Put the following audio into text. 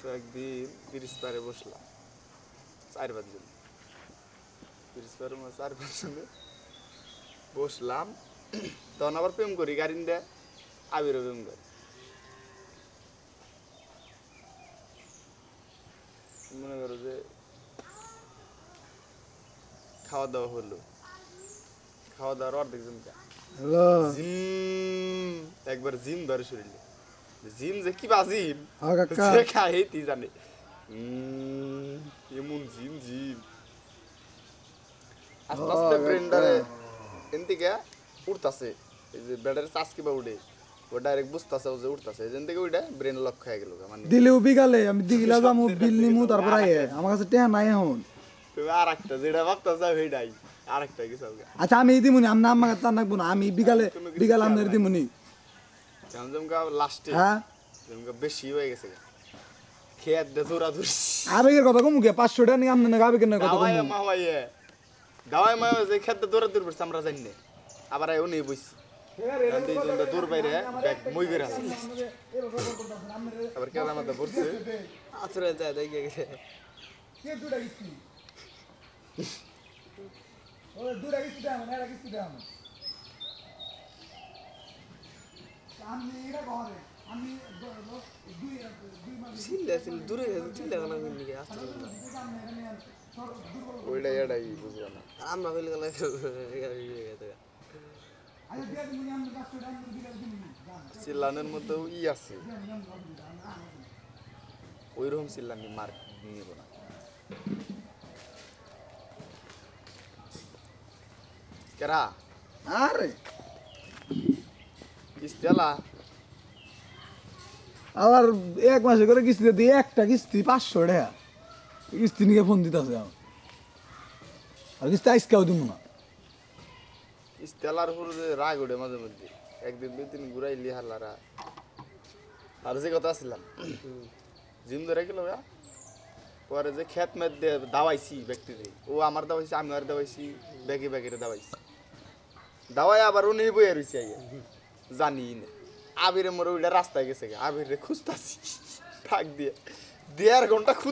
তো একদিন ব্রিজ পারে বসলাম চার পাঁচজন ব্রিজ পারে চার পাঁচজনে বসলাম তখন আবার প্রেম করি গাড়ি দেয় আবিরও প্রেম করে। মনে করো যে খাওয়া দাওয়া হলো খাওয়া দাওয়ার অর্ধেক জমকা। একবার জিম ধরে শরীরে। জিম যে কি কাকা যে খায় তি জানে এমন জিম জিম আস্তে আস্তে। ব্রেন্ডারে এনতিকে উঠতাছে এই যে ব্রেন্ডারে চাষ কিবা উঠে ও ডাইরেক্ট বুঝতাছে ও যে উঠতাছে এখান থেকে ওইটা ব্রেন লক হয়ে গেল মানে দিলেও বিকালে আমি দিগিলা যামু বিল নিমু তারপর আইয়ে আমার কাছে টেহা নাই এখন তুমি আর একটা যেটা ভাবতাছে সেইটাই আর একটা কিছু আচ্ছা আমি দিমুনি আমি নাম মাগা তার নাকবো না আমি বিকালে বিকালে আপনার দিমুনি লাস্টে হ্যাঁ? বেশি হয়ে গেছে। খেয়ে দে দৌড়া দৌড়ি আবেগের কথা কমু পাঁচশো টাকা নিয়ে আপনার আবেগের কথা কমু? দাওয়াই মাওয়াই যে খেতে দৌড়া দৌড় পড়ছে আমরা জানি না। আবার আইও নেই বইছি। দূর বাইরে ব্যাগ মই বের আছে। আবার কেন আমাদের পড়ছে আছরে যায় দেখে গেছে। চিল্লা চিল্লা দূরে চিল্লা কেন আমি নিকে আসতে। ওইটা এটাই বুঝব না আমরা ফেলে গেলে চিল্লানোর মধ্যেও ই আছে ওইরকম চিল্লানি মার্ক নিব না কেরা আরে ইস্তেলা আবার এক মাসে করে কিস্তি দিয়ে একটা কিস্তি পাঁচশো টাকা। কিস্তি নিয়ে ফোন দিতেছে আমার। আর কিস্তি আইসকাও দিব না। ইস্তেলার উপর যে রাগ ওঠে মাঝে মধ্যে। একদিন দুই দিন ঘুরাইলি হাল্লারা আর যে কথা আসছিলাম জিম ধরে গেল পরে যে খেত মেত দিয়ে দাওয়াইছি ব্যক্তিদের ও আমার দাওয়াইছি আমি আর দাওয়াইছি ব্যাগে ব্যাগের দাওয়াইছি। দাওয়াই আবার উনি বইয়া রয়েছে আইয়া। জানি না আবিরে রাস্তায় গেছে আবিরে খুঁজতাছি। থাক দিয়ে। দেড় ঘণ্টা খুঁজ